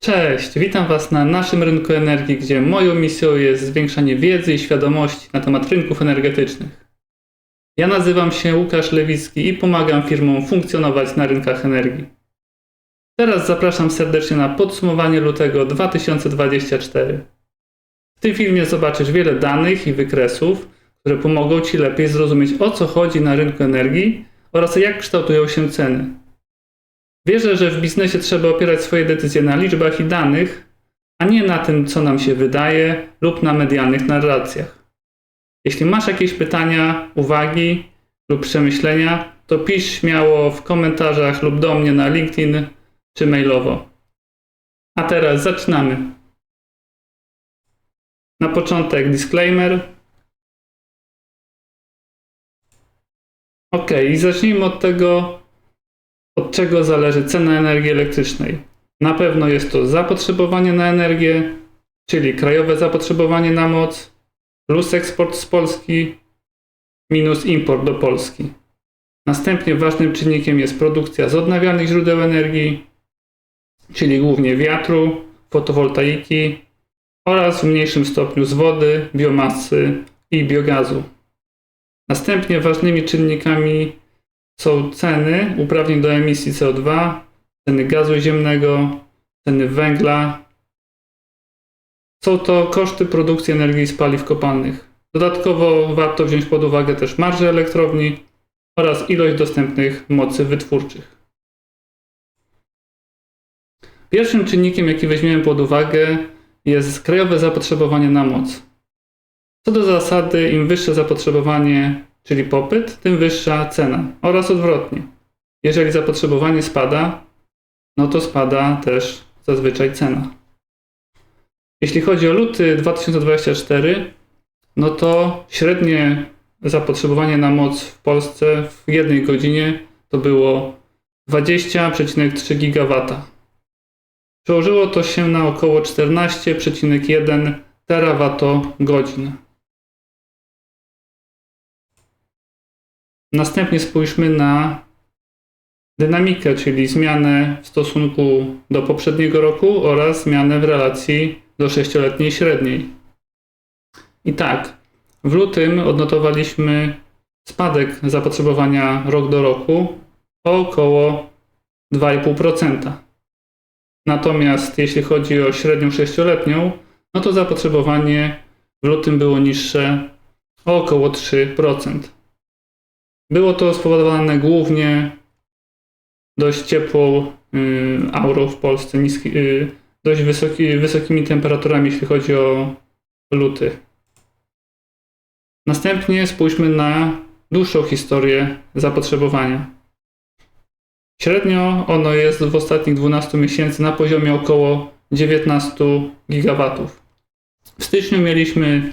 Cześć, witam Was na naszym rynku energii, gdzie moją misją jest zwiększanie wiedzy i świadomości na temat rynków energetycznych. Ja nazywam się Łukasz Lewicki i pomagam firmom funkcjonować na rynkach energii. Teraz zapraszam serdecznie na podsumowanie lutego 2024. W tym filmie zobaczysz wiele danych i wykresów, które pomogą Ci lepiej zrozumieć o co chodzi na rynku energii oraz jak kształtują się ceny. Wierzę, że w biznesie trzeba opierać swoje decyzje na liczbach i danych, a nie na tym, co nam się wydaje lub na medialnych narracjach. Jeśli masz jakieś pytania, uwagi lub przemyślenia, to pisz śmiało w komentarzach lub do mnie na LinkedIn czy mailowo. A teraz zaczynamy. Na początek disclaimer. Ok, i zacznijmy od tego, od czego zależy cena energii elektrycznej. Na pewno jest to zapotrzebowanie na energię, czyli krajowe zapotrzebowanie na moc, plus eksport z Polski, minus import do Polski. Następnie ważnym czynnikiem jest produkcja z odnawialnych źródeł energii, czyli głównie wiatru, fotowoltaiki oraz w mniejszym stopniu z wody, biomasy i biogazu. Następnie ważnymi czynnikami są ceny uprawnień do emisji CO2, ceny gazu ziemnego, ceny węgla. Są to koszty produkcji energii z paliw kopalnych. Dodatkowo warto wziąć pod uwagę też marże elektrowni oraz ilość dostępnych mocy wytwórczych. Pierwszym czynnikiem, jaki weźmiemy pod uwagę, jest krajowe zapotrzebowanie na moc. Co do zasady, im wyższe zapotrzebowanie, czyli popyt, tym wyższa cena oraz odwrotnie. Jeżeli zapotrzebowanie spada, no to spada też zazwyczaj cena. Jeśli chodzi o luty 2024, no to średnie zapotrzebowanie na moc w Polsce w jednej godzinie to było 20,3 GW. Przełożyło to się na około 14,1 terawatogodzin. Następnie spójrzmy na dynamikę, czyli zmianę w stosunku do poprzedniego roku oraz zmianę w relacji do sześcioletniej średniej. I tak, w lutym odnotowaliśmy spadek zapotrzebowania rok do roku o około 2,5%. Natomiast jeśli chodzi o średnią sześcioletnią, no to zapotrzebowanie w lutym było niższe o około 3%. Było to spowodowane głównie dość ciepłą y, aurą w Polsce, niski, y, dość wysoki, wysokimi temperaturami, jeśli chodzi o luty. Następnie spójrzmy na dłuższą historię zapotrzebowania. Średnio ono jest w ostatnich 12 miesięcy na poziomie około 19 GW. W styczniu mieliśmy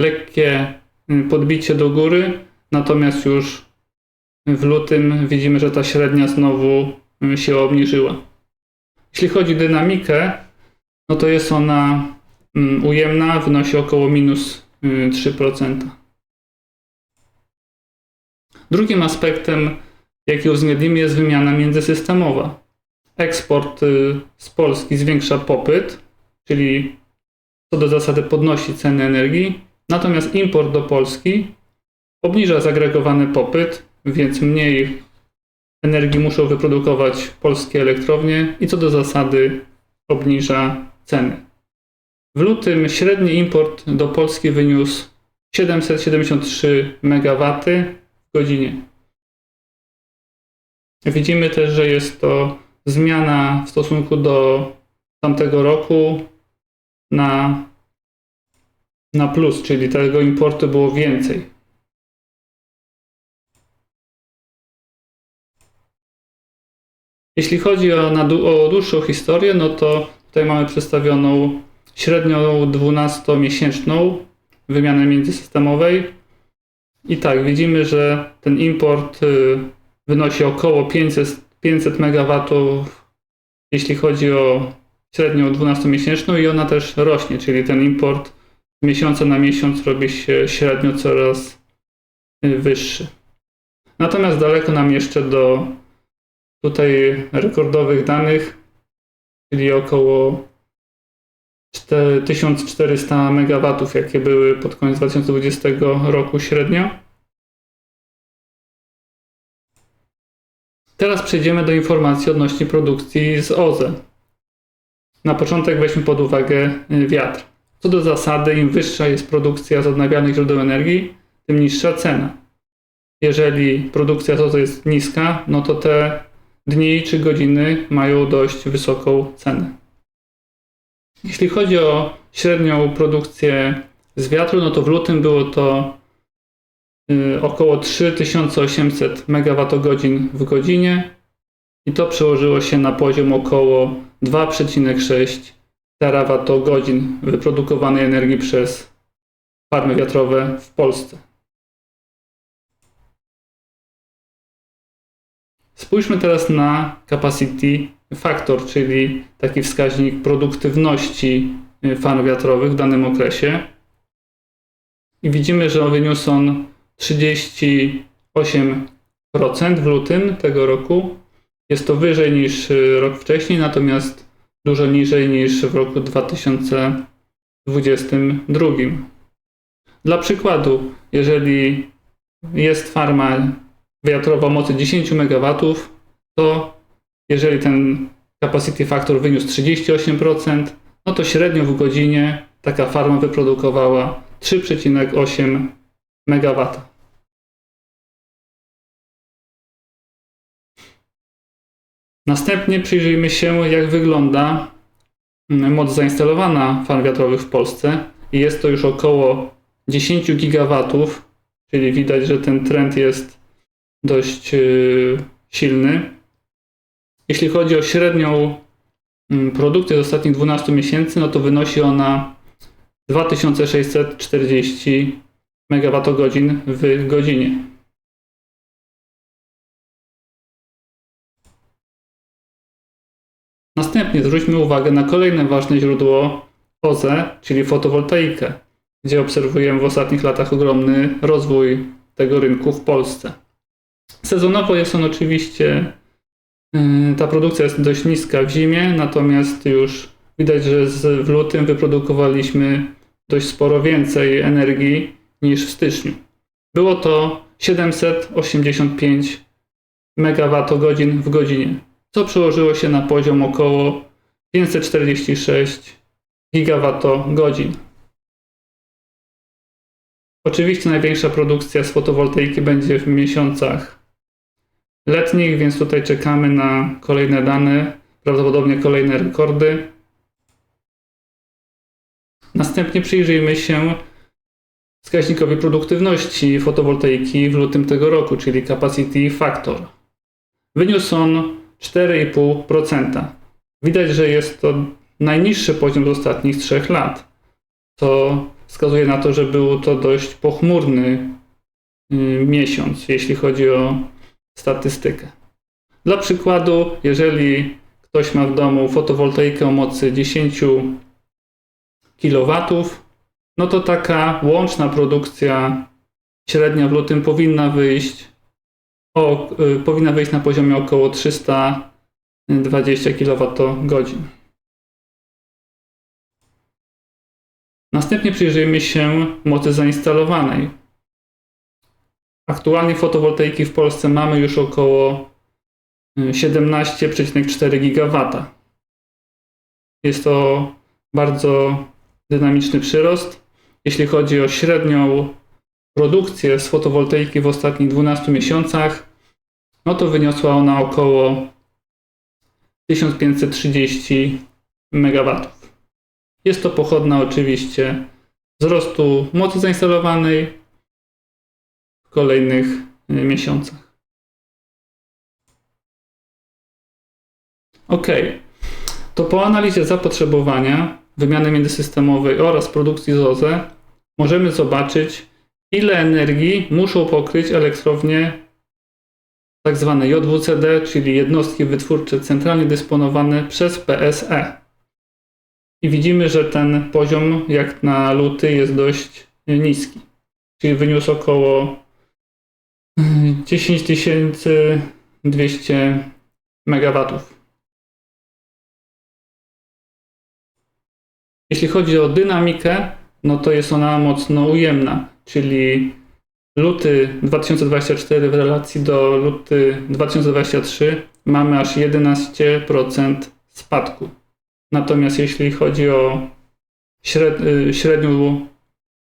lekkie y, podbicie do góry, natomiast już w lutym widzimy, że ta średnia znowu y, się obniżyła. Jeśli chodzi o dynamikę, no to jest ona mm, ujemna, wynosi około minus 3%. Drugim aspektem, jaki uwzględnimy, jest wymiana międzysystemowa. Eksport y, z Polski zwiększa popyt, czyli co do zasady podnosi ceny energii, natomiast import do Polski obniża zagregowany popyt, więc mniej energii muszą wyprodukować polskie elektrownie i co do zasady obniża ceny. W lutym średni import do Polski wyniósł 773 MW w godzinie. Widzimy też, że jest to zmiana w stosunku do tamtego roku na, na plus, czyli tego importu było więcej. Jeśli chodzi o, o dłuższą historię, no to tutaj mamy przedstawioną średnią 12-miesięczną wymianę międzysystemowej. I tak, widzimy, że ten import y, wynosi około 500, 500 MW, jeśli chodzi o średnią 12-miesięczną i ona też rośnie, czyli ten import z miesiąca na miesiąc robi się średnio coraz y, wyższy. Natomiast daleko nam jeszcze do tutaj rekordowych danych, czyli około 4 1400 MW, jakie były pod koniec 2020 roku średnio. Teraz przejdziemy do informacji odnośnie produkcji z OZE. Na początek weźmy pod uwagę y, wiatr. Co do zasady, im wyższa jest produkcja z odnawialnych źródeł energii, tym niższa cena. Jeżeli produkcja z OZE jest niska, no to te dni czy godziny mają dość wysoką cenę. Jeśli chodzi o średnią produkcję z wiatru, no to w lutym było to y, około 3800 MWh w godzinie i to przełożyło się na poziom około 2,6 terawatogodzin wyprodukowanej energii przez farmy wiatrowe w Polsce. Spójrzmy teraz na capacity factor, czyli taki wskaźnik produktywności y, farm wiatrowych w danym okresie. I widzimy, że wyniósł on 38% w lutym tego roku. Jest to wyżej niż y, rok wcześniej, natomiast dużo niżej niż w roku 2022. Dla przykładu, jeżeli jest farma wiatrowa mocy 10 MW, to jeżeli ten capacity factor wyniósł 38%, no to średnio w godzinie taka farma wyprodukowała 3,8 MW. Następnie przyjrzyjmy się, jak wygląda mm, moc zainstalowana farm wiatrowych w Polsce. Jest to już około 10 gigawatów, czyli widać, że ten trend jest dość yy, silny. Jeśli chodzi o średnią mm, produkcję z ostatnich 12 miesięcy, no to wynosi ona 2640 MWh w godzinie. Następnie zwróćmy uwagę na kolejne ważne źródło OZE, czyli fotowoltaikę, gdzie obserwujemy w ostatnich latach ogromny rozwój tego rynku w Polsce. Sezonowo jest on oczywiście, yy, ta produkcja jest dość niska w zimie, natomiast już widać, że w lutym wyprodukowaliśmy dość sporo więcej energii niż w styczniu. Było to 785 MWh w godzinie co przełożyło się na poziom około 546 gigawatogodzin. Oczywiście największa produkcja z fotowoltaiki będzie w miesiącach letnich, więc tutaj czekamy na kolejne dane, prawdopodobnie kolejne rekordy. Następnie przyjrzyjmy się wskaźnikowi produktywności fotowoltaiki w lutym tego roku, czyli capacity factor. Wyniósł on 4,5%. Widać, że jest to najniższy poziom z ostatnich trzech lat. To wskazuje na to, że był to dość pochmurny y, miesiąc, jeśli chodzi o statystykę. Dla przykładu, jeżeli ktoś ma w domu fotowoltaikę o mocy 10 kW, no to taka łączna produkcja średnia w lutym powinna wyjść o, y, powinna wyjść na poziomie około 320 kWh. Następnie przyjrzyjmy się mocy zainstalowanej. Aktualnie fotowoltaiki w Polsce mamy już około 17,4 GW. Jest to bardzo dynamiczny przyrost. Jeśli chodzi o średnią produkcję z fotowoltaiki w ostatnich 12 miesiącach, no to wyniosła ona około 1530 MW. Jest to pochodna oczywiście wzrostu mocy zainstalowanej kolejnych y, miesiącach. Ok, to po analizie zapotrzebowania, wymiany międzysystemowej oraz produkcji z OZE możemy zobaczyć, ile energii muszą pokryć elektrownie tak zwane JWCD, czyli jednostki wytwórcze centralnie dysponowane przez PSE. I widzimy, że ten poziom jak na luty jest dość niski, czyli wyniósł około 10 200 MW. Jeśli chodzi o dynamikę, no to jest ona mocno ujemna, czyli luty 2024 w relacji do luty 2023 mamy aż 11% spadku. Natomiast jeśli chodzi o y, średnią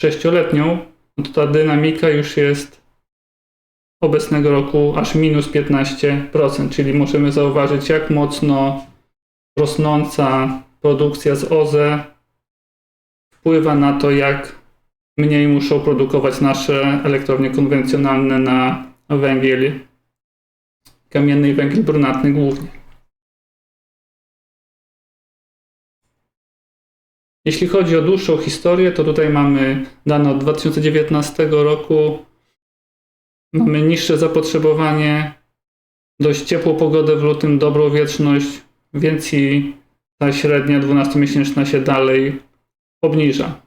sześcioletnią, no to ta dynamika już jest obecnego roku aż minus 15%, czyli możemy zauważyć, jak mocno rosnąca produkcja z OZE wpływa na to, jak mniej muszą produkować nasze elektrownie konwencjonalne na węgiel kamienny i węgiel brunatny głównie. Jeśli chodzi o dłuższą historię, to tutaj mamy dane od 2019 roku. Mamy niższe zapotrzebowanie, dość ciepłą pogodę w lutym, dobrą wieczność, więc i ta średnia 12-miesięczna się dalej obniża.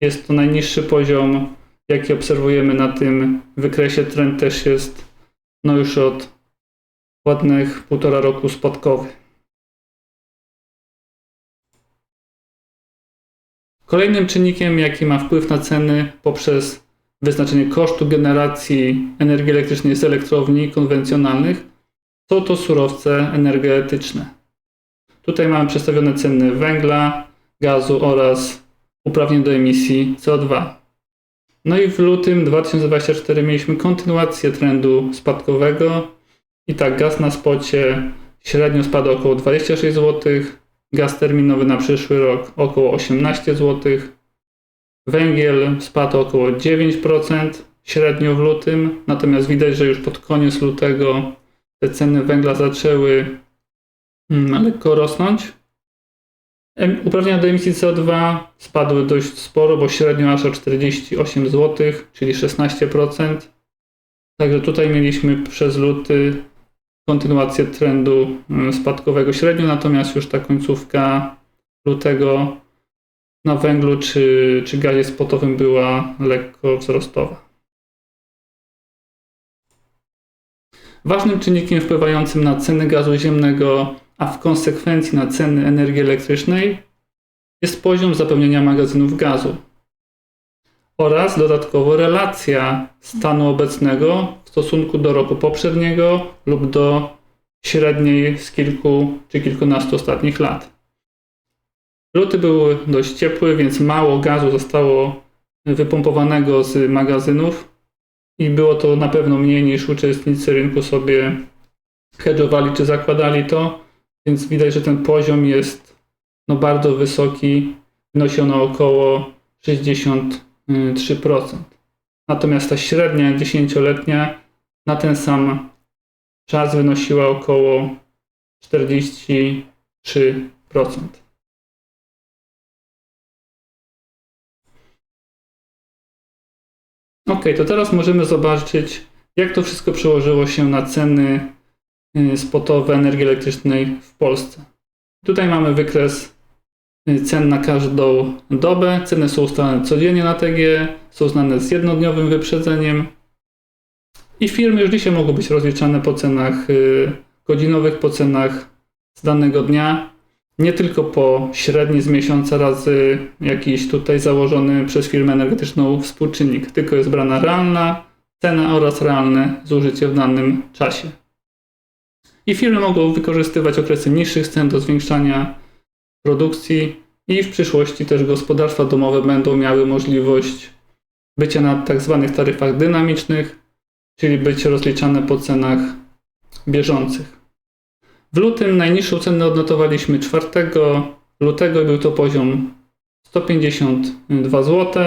Jest to najniższy poziom, jaki obserwujemy na tym wykresie. Trend też jest no już od ładnych półtora roku spadkowy. Kolejnym czynnikiem, jaki ma wpływ na ceny poprzez wyznaczenie kosztu generacji energii elektrycznej z elektrowni konwencjonalnych, są to surowce energetyczne. Tutaj mamy przedstawione ceny węgla, gazu oraz uprawnień do emisji CO2. No i w lutym 2024 mieliśmy kontynuację trendu spadkowego i tak gaz na spocie średnio spadł około 26 zł, gaz terminowy na przyszły rok około 18 zł, węgiel spadł około 9% średnio w lutym, natomiast widać, że już pod koniec lutego te ceny węgla zaczęły mm, lekko rosnąć. Uprawnienia do emisji CO2 spadły dość sporo, bo średnio aż o 48 zł, czyli 16%. Także tutaj mieliśmy przez luty kontynuację trendu mm, spadkowego średnio, natomiast już ta końcówka lutego na węglu czy, czy gazie spotowym była lekko wzrostowa. Ważnym czynnikiem wpływającym na ceny gazu ziemnego, a w konsekwencji na ceny energii elektrycznej, jest poziom zapełnienia magazynów gazu oraz dodatkowo relacja stanu obecnego w stosunku do roku poprzedniego lub do średniej z kilku czy kilkunastu ostatnich lat. Luty były dość ciepłe, więc mało gazu zostało wypompowanego z magazynów i było to na pewno mniej niż uczestnicy rynku sobie hedżowali czy zakładali to, więc widać, że ten poziom jest no, bardzo wysoki, wynosi ono około 63%. Natomiast ta średnia dziesięcioletnia na ten sam czas wynosiła około 43%. Ok, to teraz możemy zobaczyć, jak to wszystko przełożyło się na ceny y, spotowe energii elektrycznej w Polsce. Tutaj mamy wykres y, cen na każdą dobę. Ceny są ustalane codziennie na TG, są znane z jednodniowym wyprzedzeniem. I firmy już dzisiaj mogą być rozliczane po cenach y, godzinowych, po cenach z danego dnia. Nie tylko po średni z miesiąca razy jakiś tutaj założony przez firmę energetyczną współczynnik, tylko jest brana realna cena oraz realne zużycie w danym czasie. I firmy mogą wykorzystywać okresy niższych cen do zwiększania produkcji i w przyszłości też gospodarstwa domowe będą miały możliwość bycia na tak zwanych taryfach dynamicznych, czyli być rozliczane po cenach bieżących. W lutym najniższą cenę odnotowaliśmy 4 lutego był to poziom 152 zł.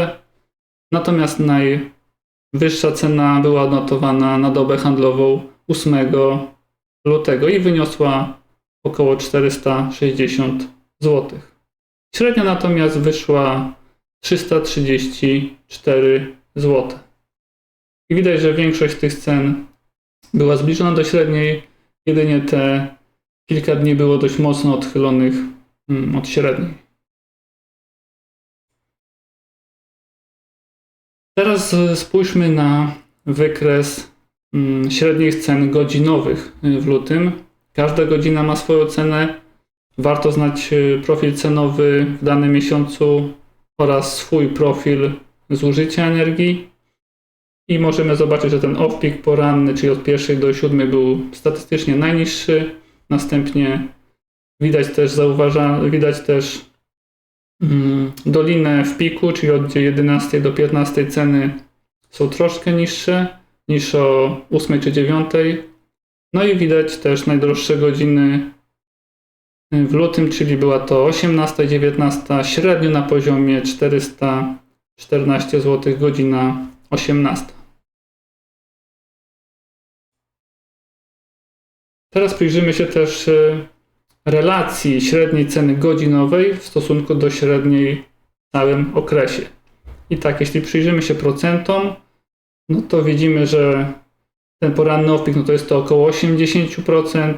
Natomiast najwyższa cena była odnotowana na dobę handlową 8 lutego i wyniosła około 460 zł. Średnia natomiast wyszła 334 zł. I widać, że większość tych cen była zbliżona do średniej, jedynie te kilka dni było dość mocno odchylonych mm, od średniej. Teraz e, spójrzmy na wykres mm, średnich cen godzinowych e, w lutym. Każda godzina ma swoją cenę warto znać y, profil cenowy w danym miesiącu oraz swój profil zużycia energii. I możemy zobaczyć, że ten off-peak poranny, czyli od pierwszej do siódmej był statystycznie najniższy. Następnie widać też, zauważa, widać też mm, dolinę w piku, czyli od 11 do 15 ceny są troszkę niższe niż o 8 czy 9. No i widać też najdroższe godziny w lutym, czyli była to 18 19, średnio na poziomie 414 zł godzina 18. Teraz przyjrzymy się też y, relacji średniej ceny godzinowej w stosunku do średniej w całym okresie. I tak, jeśli przyjrzymy się procentom, no to widzimy, że ten poranny off-peak, no to jest to około 80%.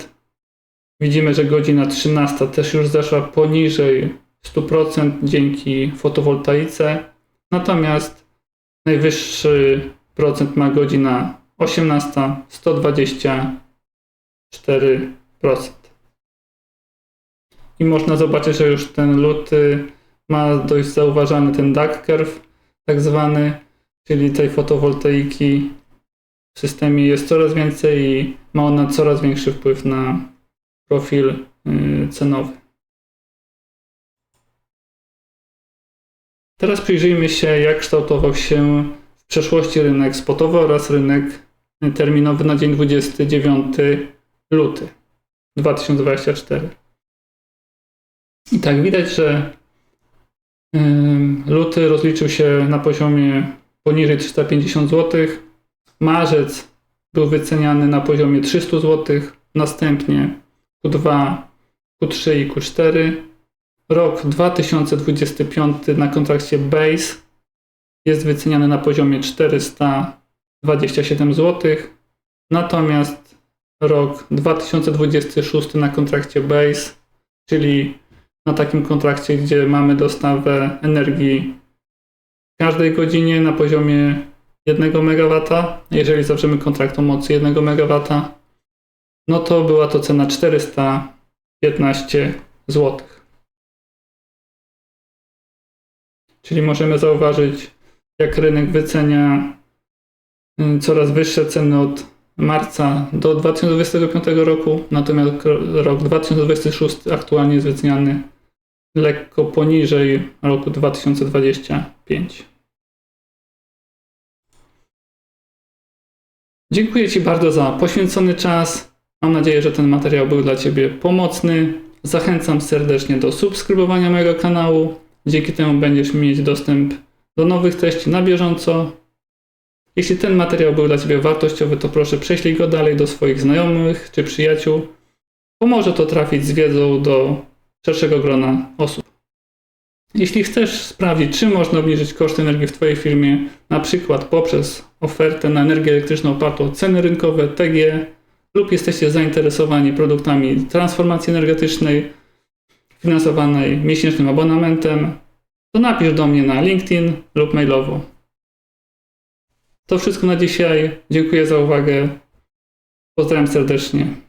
Widzimy, że godzina 13 też już zeszła poniżej 100% dzięki fotowoltaice. Natomiast najwyższy procent ma godzina 18, 124%. I można zobaczyć, że już ten luty ma dość zauważany ten duck curve, tak zwany, czyli tej fotowoltaiki w systemie jest coraz więcej i ma ona coraz większy wpływ na profil y, cenowy. Teraz przyjrzyjmy się, jak kształtował się w przeszłości rynek spotowy oraz rynek terminowy na dzień 29 luty 2024. I tak widać, że luty rozliczył się na poziomie poniżej 350 zł. Marzec był wyceniany na poziomie 300 zł, następnie Q2, Q3 i Q4. Rok 2025 na kontrakcie Base jest wyceniany na poziomie 427 zł. Natomiast rok 2026 na kontrakcie Base, czyli na takim kontrakcie, gdzie mamy dostawę energii w każdej godzinie na poziomie 1 MW, jeżeli zawrzemy kontrakt o mocy 1 MW, no to była to cena 415 zł. Czyli możemy zauważyć, jak rynek wycenia y, coraz wyższe ceny od marca do 2025 roku, natomiast rok 2026 aktualnie jest wyceniany lekko poniżej roku 2025. Dziękuję Ci bardzo za poświęcony czas. Mam nadzieję, że ten materiał był dla Ciebie pomocny. Zachęcam serdecznie do subskrybowania mojego kanału. Dzięki temu będziesz mieć dostęp do nowych treści na bieżąco. Jeśli ten materiał był dla Ciebie wartościowy, to proszę prześlij go dalej do swoich znajomych czy przyjaciół. Pomoże to trafić z wiedzą do szerszego grona osób. Jeśli chcesz sprawdzić, czy można obniżyć koszty energii w Twojej firmie, na przykład poprzez ofertę na energię elektryczną opartą o ceny rynkowe TG, lub jesteście zainteresowani produktami transformacji energetycznej finansowanej miesięcznym abonamentem, to napisz do mnie na LinkedIn lub mailowo. To wszystko na dzisiaj. Dziękuję za uwagę. Pozdrawiam serdecznie.